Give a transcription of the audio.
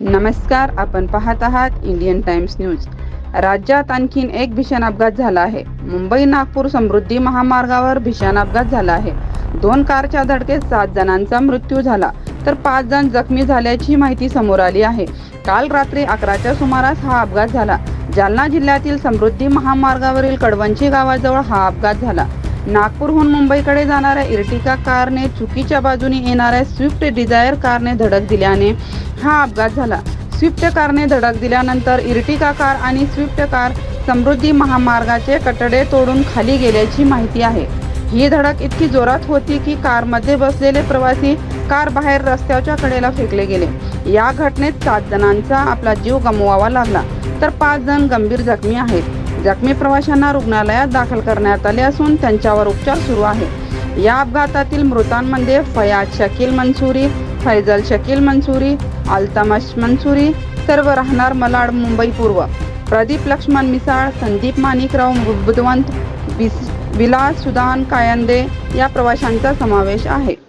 नमस्कार आपण पाहत आहात इंडियन टाइम्स न्यूज राज्यात आणखीन एक भीषण अपघात झाला आहे. मुंबई नागपूर समृद्धी महामार्गावर भीषण अपघात झाला आहे. दोन कारच्या धडकेत सात जणांचा मृत्यू झाला. तर पाच जण जखमी झाल्याची माहिती समोर आली आहे. काल रात्री अकराच्या सुमारास हा अपघात झाला. जालना जिल्ह्यातील समृद्धी महामार्गावरील कडवंची गावाजवळ हा अपघात झाला. नागपूरहून मुंबईकडे जाणाऱ्या इर्टिका कारने चुकीच्या बाजूने येणाऱ्या स्विफ्ट डिझायर कारने धडक दिल्याने हा अपघात झाला. स्विफ्ट कारने धडक दिल्यानंतर इर्टिका कार आणि स्विफ्ट कार समृद्धी महामार्गाचे कटडे तोडून खाली गेल्याची माहिती आहे. ही धडक इतकी जोरात होती की कारमध्ये बसलेले प्रवासी कार बाहेर रस्त्याच्या कडेला फेकले गेले. या घटनेत सात जणांचा आपला जीव गमवावा लागला. तर पाच जण गंभीर जखमी आहेत. जखमी प्रवाशांना रुग्णालयात दाखल करण्यात आले असून त्यांच्यावर उपचार सुरू आहे या अपघातातील मृतांमध्ये फयाज शकील मंसुरी फैजल शकील मंसुरी अल्तमश मंसुरी सर्व राहणार मलाड मुंबई पूर्व. प्रदीप लक्ष्मण मिसाळ संदीप माणिकराव बुद्धवंत विलास सुदान कायंदे या प्रवाशांचा समावेश आहे.